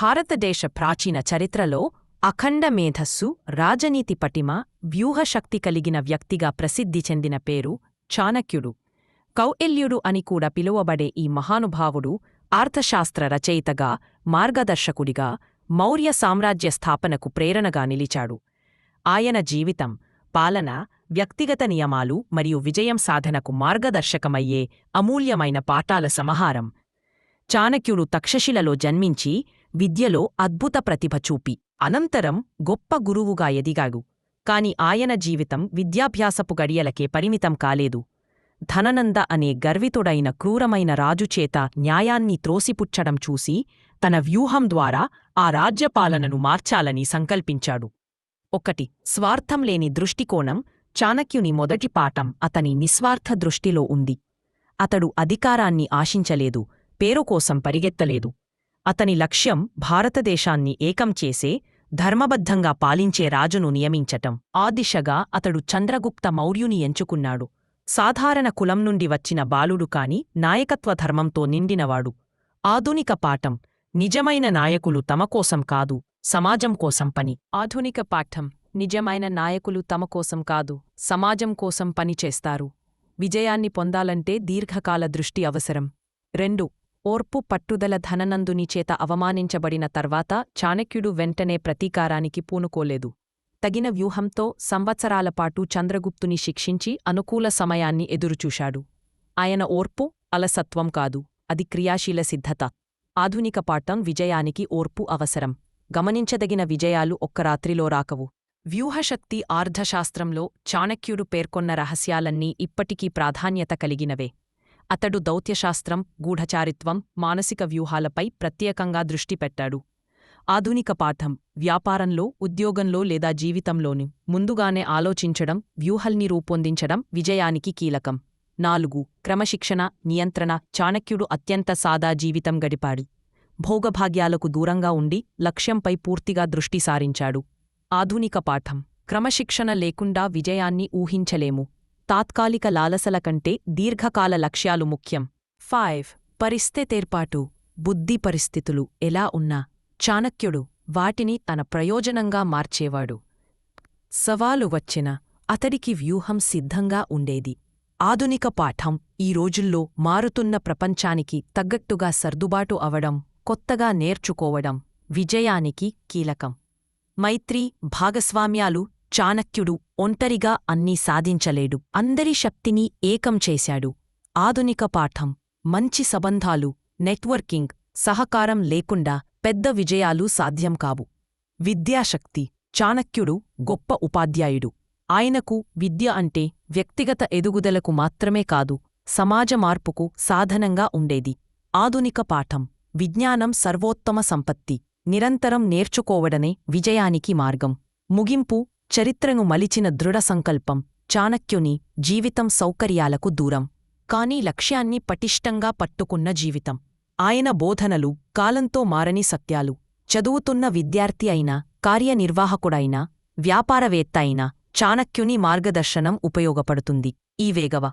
భారతదేశ ప్రాచీన చరిత్రలో అఖండ మేధస్సు రాజనీతి పటిమ వ్యూహశక్తి కలిగిన వ్యక్తిగా ప్రసిద్ధి చెందిన పేరు చాణక్యుడు. కౌఎల్యుడు అని కూడా పిలువబడే ఈ మహానుభావుడు అర్థశాస్త్ర రచయితగా మార్గదర్శకుడిగా మౌర్య సామ్రాజ్య స్థాపనకు ప్రేరణగా నిలిచాడు. ఆయన జీవితం పాలన వ్యక్తిగత నియమాలు మరియు విజయం సాధనకు మార్గదర్శకమయ్యే అమూల్యమైన పాఠాల సమాహారం. చాణక్యుడు తక్షశిలలో జన్మించి విద్యలో అద్భుత ప్రతిభ చూపి అనంతరం గొప్ప గురువుగా ఎదిగాడు. కాని ఆయన జీవితం విద్యాభ్యాసపు గడియలకే పరిమితం కాలేదు. ధననంద అనే గర్వితుడైన క్రూరమైన రాజుచేత న్యాయాన్ని త్రోసిపుచ్చడం చూసి తన వ్యూహం ద్వారా ఆ రాజ్యపాలనను మార్చాలని సంకల్పించాడు. ఒకటి స్వార్థం లేని దృష్టికోణం చాణక్యుని మొదటి పాఠం అతని నిస్వార్థ దృష్టిలో ఉంది. అతడు అధికారాన్ని ఆశించలేదు పేరు కోసం పరిగెత్తలేదు. అతని లక్ష్యం భారతదేశాన్ని ఏకం చేసే ధర్మబద్ధంగా పాలించే రాజును నియమించటం. ఆ దిశగా అతడు చంద్రగుప్త మౌర్యుని ఎంచుకున్నాడు. సాధారణ కులం నుండి వచ్చిన బాలుడు కాని నాయకత్వ ధర్మంతో నిండినవాడు. ఆధునిక పాఠం. నిజమైన నాయకులు తమకోసం కాదు సమాజం కోసం పని. ఆధునిక పాఠం. నిజమైన నాయకులు తమకోసం కాదు సమాజం కోసం పనిచేస్తారు విజయాన్ని పొందాలంటే దీర్ఘకాల దృష్టి అవసరం. రెండు ఓర్పు పట్టుదల ధననందుని చేత అవమానించబడిన తర్వాత చాణక్యుడు వెంటనే ప్రతీకారానికి పూనుకోలేదు. తగిన వ్యూహంతో సంవత్సరాలపాటు చంద్రగుప్తుని శిక్షించి అనుకూల సమయాన్ని ఎదురుచూశాడు. ఆయన ఓర్పు అలసత్వం కాదు అది క్రియాశీల సిద్ధత. ఆధునిక పాఠం విజయానికి ఓర్పు అవసరం. గమనించదగిన విజయాలు ఒక్క రాత్రిలో రాకవు. వ్యూహశక్తి ఆర్ధశాస్త్రంలో చాణక్యుడు పేర్కొన్న రహస్యాలన్నీ ఇప్పటికీ ప్రాధాన్యత కలిగినవే. అతడు దౌత్యశాస్త్రం గూఢచారిత్వం మానసిక వ్యూహాలపై ప్రత్యేకంగా దృష్టి పెట్టాడు. ఆధునిక పాఠం వ్యాపారంలో ఉద్యోగంలో లేదా జీవితంలోని ముందుగానే ఆలోచించడం వ్యూహల్ని రూపొందించడం విజయానికి కీలకం. నాలుగు క్రమశిక్షణ నియంత్రణ చాణక్యుడు అత్యంత సాదా జీవితం గడిపాడు. భోగభాగ్యాలకు దూరంగా ఉండి లక్ష్యంపై పూర్తిగా దృష్టి సారించాడు. ఆధునిక పాఠం క్రమశిక్షణ లేకుండా విజయాన్ని ఊహించలేము. తాత్కాలిక లాలసల కంటే దీర్ఘకాల లక్ష్యాలు ముఖ్యం. ఫైవ్. పరిస్థితేర్పాటు బుద్ధి పరిస్థితులు ఎలా ఉన్నా చాణక్యుడు వాటిని తన ప్రయోజనంగా మార్చేవాడు. సవాలు వచ్చిన అతడికి వ్యూహం సిద్ధంగా ఉండేది. ఆధునిక పాఠం ఈ రోజుల్లో మారుతున్న ప్రపంచానికి తగ్గట్టుగా సర్దుబాటు అవడం కొత్తగా నేర్చుకోవడం విజయానికి కీలకం. మైత్రి భాగస్వామ్యాలు చాణక్యుడు ఒంటరిగా అన్నీ సాధించలేడు. అందరి శక్తిని ఏకం చేశాడు. ఆధునిక పాఠం మంచి సంబంధాలు నెట్వర్కింగ్ సహకారం లేకుండా పెద్ద విజయాలు సాధ్యం కావు. విద్యాశక్తి చాణక్యుడు గొప్ప ఉపాధ్యాయుడు. ఆయనకు విద్య అంటే వ్యక్తిగత ఎదుగుదలకు మాత్రమే కాదు సమాజ మార్పుకు సాధనంగా ఉండేది. ఆధునిక పాఠం విజ్ఞానం సర్వోత్తమ సంపత్తి నిరంతరం నేర్చుకోవడనే విజయానికి మార్గం. ముగింపు చరిత్రను మలిచిన దృఢ సంకల్పం చాణక్యుని జీవితం సౌకర్యాలకు దూరం కాని లక్ష్యాన్ని పటిష్టంగా పట్టుకున్న జీవితం. ఆయన బోధనలు కాలంతో మారని సత్యాలు చదువుతున్న విద్యార్థి అయినా కార్యనిర్వాహకుడైనా వ్యాపారవేత్త అయినా చాణక్యుని మార్గదర్శనం ఉపయోగపడుతుంది. ఈ వేగవ